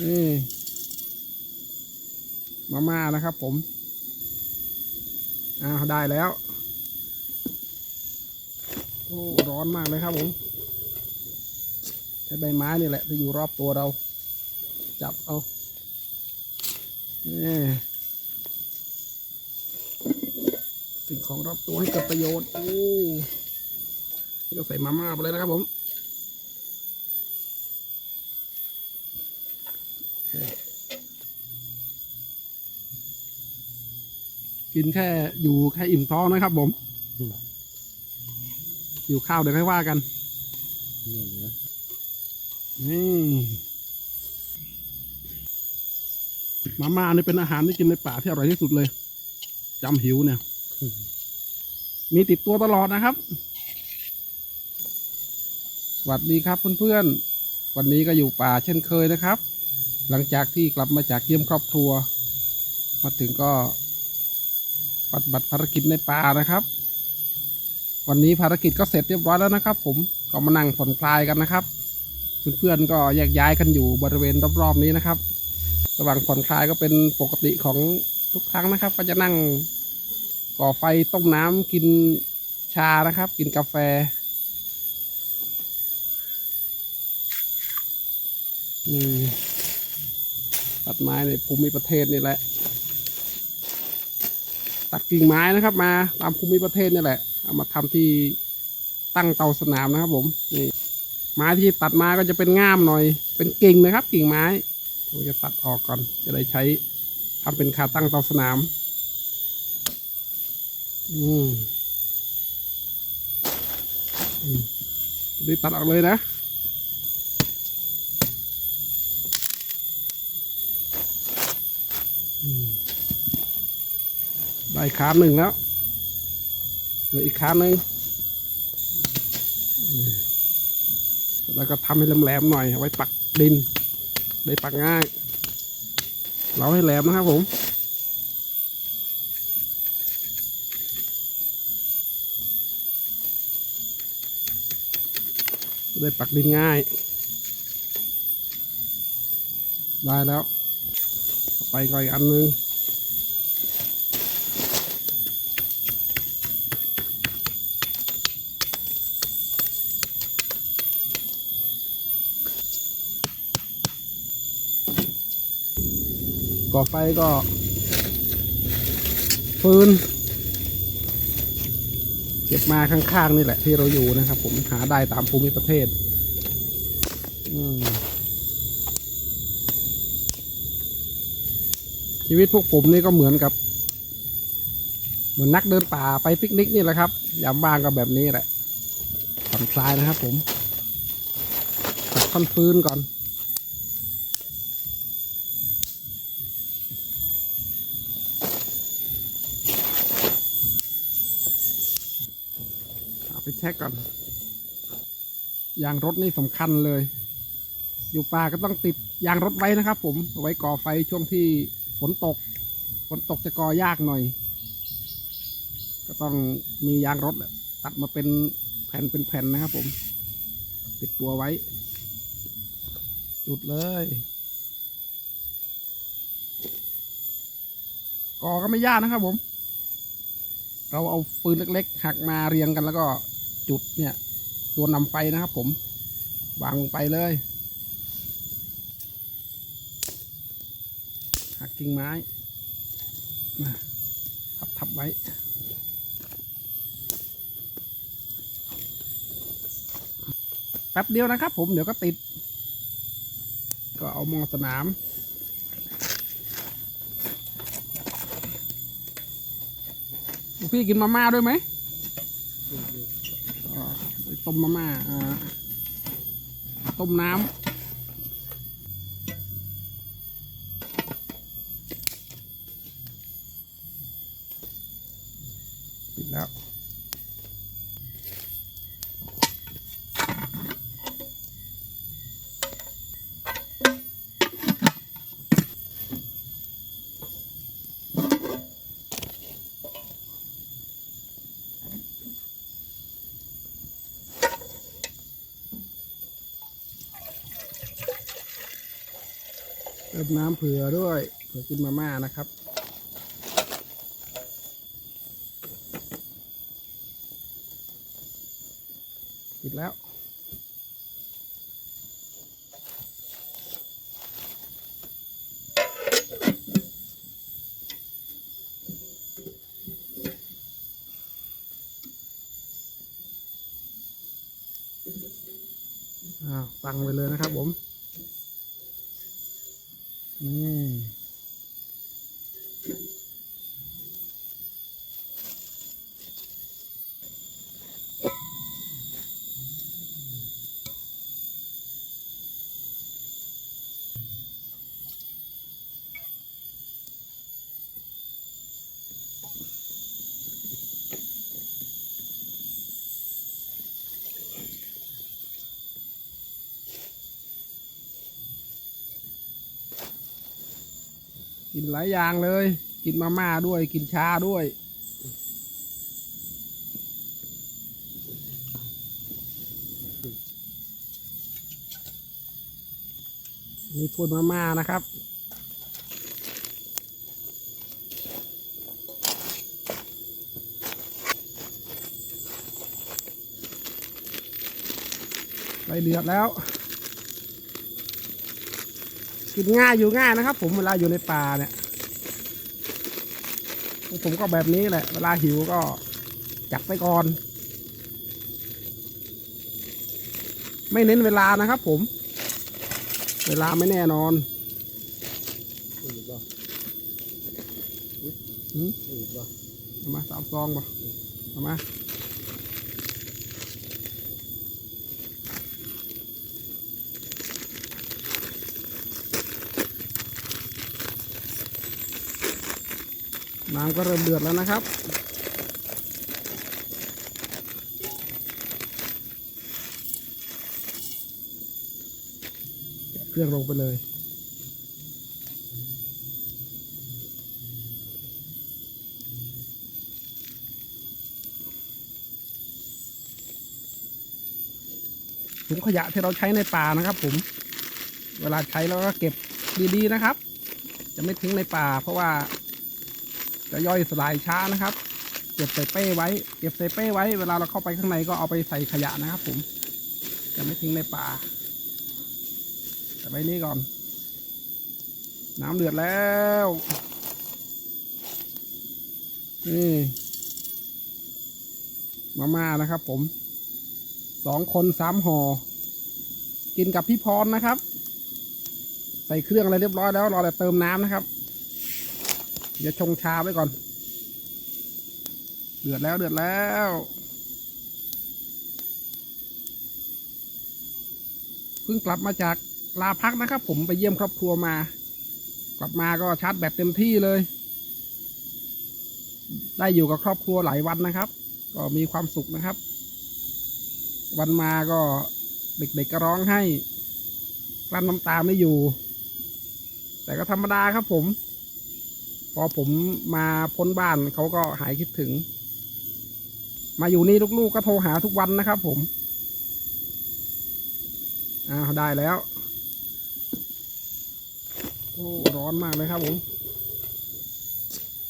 นี่ มาม่านะครับผมอ้าวได้แล้ว โอ้ร้อนมากเลยครับผม ใช้ใบไม้นี่แหละที่อยู่รอบตัวเรา จับเอานี่สิ่งของรอบตัวให้เกิดประโยชน์ โอ้ก็ใส่มาม่าไปเลยนะครับผมโอเค กินแค่อยู่แค่อิ่มท้องนะครับ ผมอยู่ข้าวเดี๋ยวค่อยว่ากันนี่นะมาม่านี่เป็นอาหารที่กินในป่าที่อร่อยที่สุดเลยจำหิวเนี่ย มีติดตัวตลอดนะครับสวัสดีครับเพื่อนๆ วันนี้ก็อยู่ป่าเช่นเคยนะครับ หลังจากที่กลับมาจากเยี่ยมครอบครัว มาถึงก็ ปฏิบัติภารกิจในป่านะครับ วันนี้ภารกิจก็เสร็จเรียบร้อยแล้วนะครับ ผมก็มานั่งผ่อนคลายกันนะครับ เพื่อนๆก็แยกย้ายกันอยู่บริเวณรอบๆนี้นะครับ ระหว่างผ่อนคลายก็เป็นปกติของทุกครั้งนะครับ ก็จะนั่งก่อไฟต้มน้ำกินชานะครับ กินกาแฟ อืมตัดไม้ในภูมิประเทศนี่แหละ กิ่งไม้นะครับ มาตามภูมิประเทศนี่แหละเอามาทำที่ตั้งเตาสนามนะครับ ผมนี่ไม้ที่ตัดมาก็จะเป็นง่ามหน่อย เป็นกิ่งนะครับ กิ่งไม้เราจะตัดออกก่อน จะได้ใช้ทำเป็นขาตั้งเตาสนาม อืมอืมได้ตัดออกเลยนะ ได้ขาหนึ่งแล้วเหลืออีกขาหนึ่งแล้วก็ทำให้แหลมๆหน่อยเอาไว้ปักดิน ได้ปักง่าย เราให้แหลมนะครับผมได้ปักดินง่าย ได้แล้ว ไปก็อีกอันนึง ก่อไฟก็ฟืนเก็บมาข้างๆนี่แหละที่เราอยู่นะครับ ผมหาได้ตามภูมิประเทศชีวิตพวกผมนี่ก็เหมือนกับ เหมือนนักเดินป่าไปปิกนิกนี่แหละครับ ยามว่างก็แบบนี้แหละผ่อนคลายนะครับผมตัดท่อนฟืนก่อน เอาไปเช็คก่อนยางรถนี่สำคัญเลย อยู่ป่าก็ต้องติดยางรถไว้นะครับผมเอาไว้ก่อไฟช่วงที่ฝนตก ฝนตกจะก่อยากหน่อย ก็ต้องมียางรถตัดมาเป็นแผ่นเป็นแผ่นนะครับผม ติดตัวไว้ จุดเลยก่อก็ไม่ยากนะครับผม เราเอาฟืนเล็กๆหักมาเรียงกันแล้วก็ จุดเนี่ย ตัวนำไฟนะครับผม วางลงไปเลยหักกิ่งไม้ทับทับไว้แป๊บเดียวนะครับผมเดี๋ยวก็ติด ก็เอามองสนามพี่กินมาม่าด้วยไหม ต้มมาม่าอ่าต้มน้ำ ติมน้ำเผื่อด้วยเผื่อกินมาม่านะครับปิดแล้วอ้าวตั้งไปเลยนะครับผม นี่ กินหลายอย่างเลย กินมาม่าด้วย กินชาด้วย นี่ถ้วยมาม่านะครับไปเดือดแล้ว กินง่ายอยู่ง่ายนะครับ ผมเวลาอยู่ในป่าเนี่ย ผมก็แบบนี้แหละ เวลาหิวก็จับไปก่อน ไม่เน้นเวลานะครับ ผม เวลาไม่แน่นอนอืดป่ะหืมอืดป่ะเอามาสามซองป่ะเอามา น้ำก็เริ่มเดือดแล้วนะครับ เครื่องลงไปเลย ถุงขยะที่เราใช้ในป่านะครับผม เวลาใช้เราก็เก็บดีๆนะครับ จะไม่ทิ้งในป่าเพราะว่า จะย่อยสลายช้านะครับ เก็บใส่เป้ไว้ เก็บใส่เป้ไว้ เวลาเราเข้าไปข้างในก็เอาไปใส่ขยะนะครับ ผม จะไม่ทิ้งในป่า แต่ไว้นี้ก่อน น้ำเดือดแล้ว นี่ มาม่านะครับ ผม สองคนสามห่อ กินกับพี่พรนะครับ ใส่เครื่องอะไรเรียบร้อยแล้ว รอแต่เติมน้ำนะครับ เดี๋ยวชงชาไว้ก่อน เดือดแล้วเดือดแล้วเพิ่งกลับมาจากลาพักนะครับ ผมไปเยี่ยมครอบครัวมา กลับมาก็ชาร์จแบตเต็มที่เลย ได้อยู่กับครอบครัวหลายวันนะครับ ก็มีความสุขนะครับ วันมาก็เด็กๆก็ร้องให้กลั้นน้ำตาไม่อยู่ แต่ก็ธรรมดาครับผม พอผมมาพ้นบ้านเขาก็หายคิดถึง มาอยู่นี่ลูกๆก็โทรหาทุกวันนะครับ ผมอ้าวได้แล้ว โอ้ร้อนมากเลยครับผม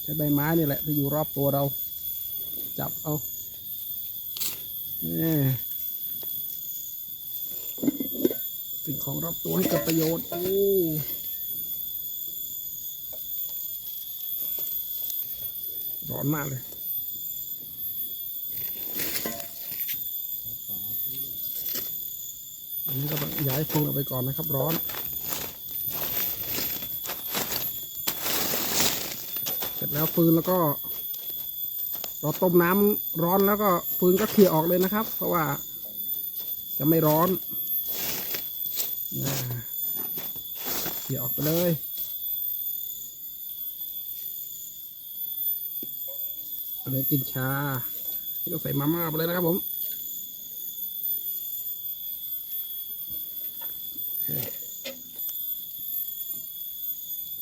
ใช้ใบไม้นี่แหละที่อยู่รอบตัวเรา จับเอานี่สิ่งของรอบตัวให้เกิดประโยชน์ โอ้ ร้อนมากเลยอันนี้ก็ย้ายฟืนออกไปก่อนนะครับ ร้อนเสร็จแล้วฟืนแล้วก็ เราต้มน้ำร้อนแล้วก็ฟืนก็เคลี่ยออกเลยนะครับ เพราะว่าจะไม่ร้อนนะเขี่ยออกไปเลย อาเลยกินชานี่ก็ใส่มาม่าไปเลยนะครับผม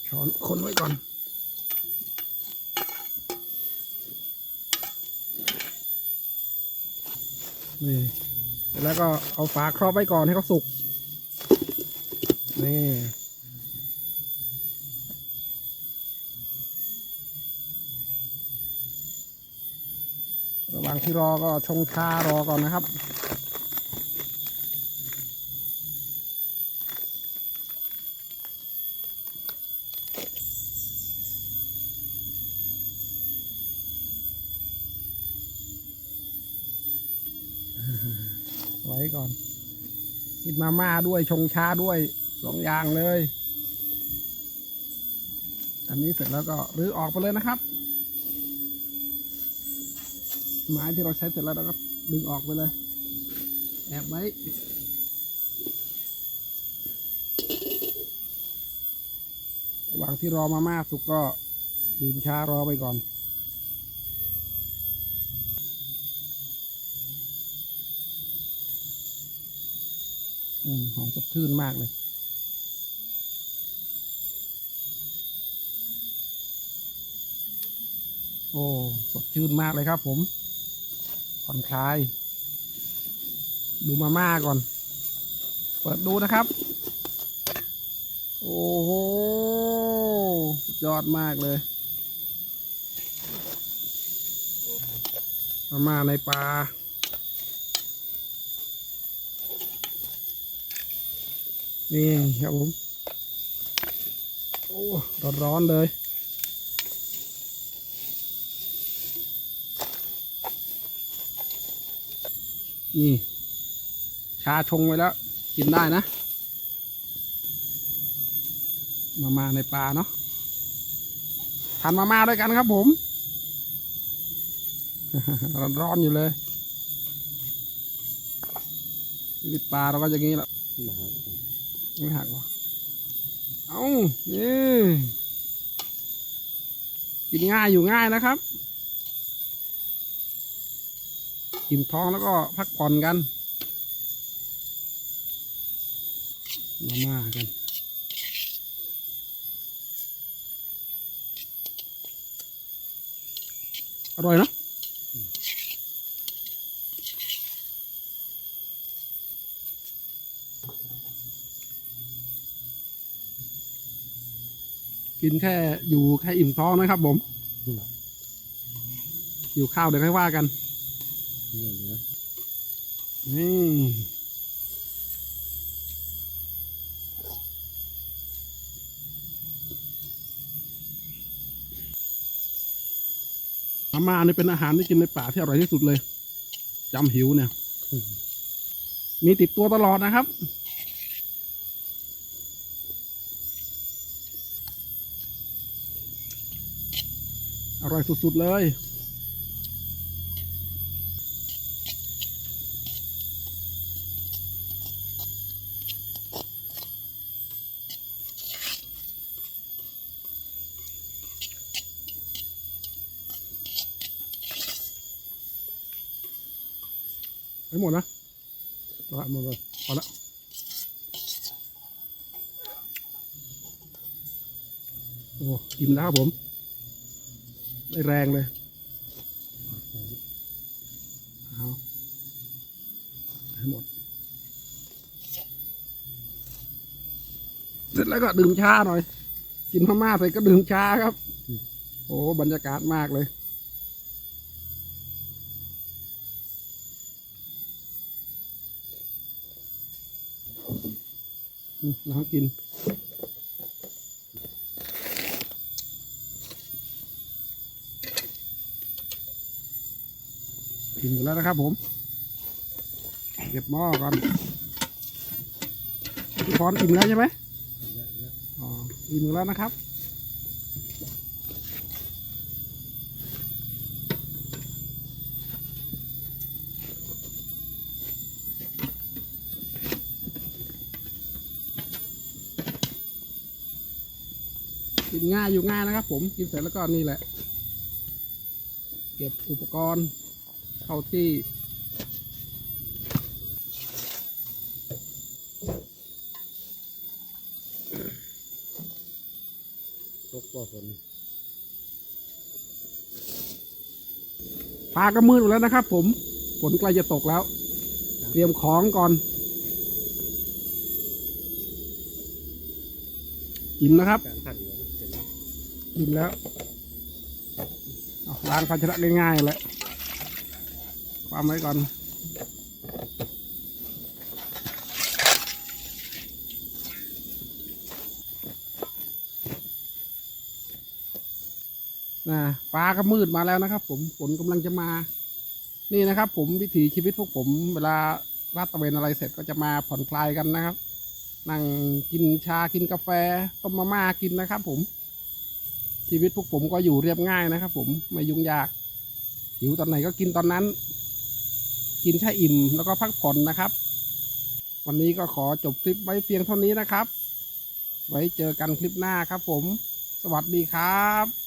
ช้อนคนไว้ก่อนนี่แล้วก็เอาฝาครอบไว้ก่อนให้เขาสุกนี่ ที่รอก็ชงชารอก่อนนะครับ ไว้ก่อน กินมาม่าด้วยชงชาด้วยสองอย่างเลย อันนี้เสร็จแล้วก็รื้อออกไปเลยนะครับ ไม้ที่เราใช้เสร็จแล้วเราก็ดึงออกไปเลย แอบไว้ระหว่างที่รอมาม่าสุกก็ดื่มชารอไปก่อนอืมหอมสดชื่นมากเลยโอ้ สดชื่นมากเลยครับผม ผ่อนคลาย ดูมาม่าก่อน เปิดดูนะครับ โอ้โหสุดยอดมากเลย มาม่าในปลานี่ครับผม โอ้ร้อนๆเลย นี่ ชาชงไว้แล้ว กินได้นะ มามาในปลาเนาะทานมามาด้วยกันครับผม ร้อนๆอยู่เลยชีวิตปลาเราก็อย่างนี้แหละไม่หักวะเอานี่กินง่ายอยู่ง่ายนะครับ อิ่มท้องแล้วก็พักผ่อนกันมาม่ากันอร่อยเนอะกินแค่อยู่แค่อิ่มท้องนะครับผม อยู่ข้าวเดี๋ยวค่อยว่ากัน นี่นะนี่มาม่านี่เป็นอาหารที่กินในป่าที่อร่อยที่สุดเลยจำหิวเนี่ย มีติดตัวตลอดนะครับ อร่อยสุด ๆ เลย ไปหมดนะพอละหมดเลยพอละโอ้อิ่มแล้วผมได้แรงเลยเอาให้หมด เสร็จแล้วก็ดื่มชาหน่อย กินพม่าเสร็จก็ดื่มชาครับ โอ้บรรยากาศมากเลย ล้างกินกินหมดแล้วนะครับผม เก็บหม้อก่อนพี่พรอิ่มแล้วใช่ไหมอ๋ออิ่มหมดแล้วนะครับ กินง่ายอยู่ง่ายนะครับผมกินเสร็จแล้วก็นี่แหละ เก็บอุปกรณ์เข้าที่ตกบ่อฝนปลาก็มืดอยู่แล้วนะครับผมฝนใกล้จะตกแล้ว เตรียมของก่อนอิ่มนะครับการขัดเหลื อิ่มแล้วล้างภาชนะง่ายๆแหละความไว้ก่อนนะฟ้าก็มืดมาแล้วนะครับ ผมฝนกำลังจะมา นี่นะครับ ผมวิถีชีวิตพวกผม เวลาลาดตะเวนอะไรเสร็จก็จะมาผ่อนคลายกันนะครับ นั่งกินชากินกาแฟต้มมาม่ากินนะครับ ผม ชีวิตพวกผมก็อยู่เรียบง่ายนะครับ ผมไม่ยุ่งยากหิวตอนไหนก็กินตอนนั้น กินแค่อิ่มแล้วก็พักผ่อนนะครับ วันนี้ก็ขอจบคลิปไว้เพียงเท่านี้นะครับ ไว้เจอกันคลิปหน้าครับ ผม สวัสดีครับ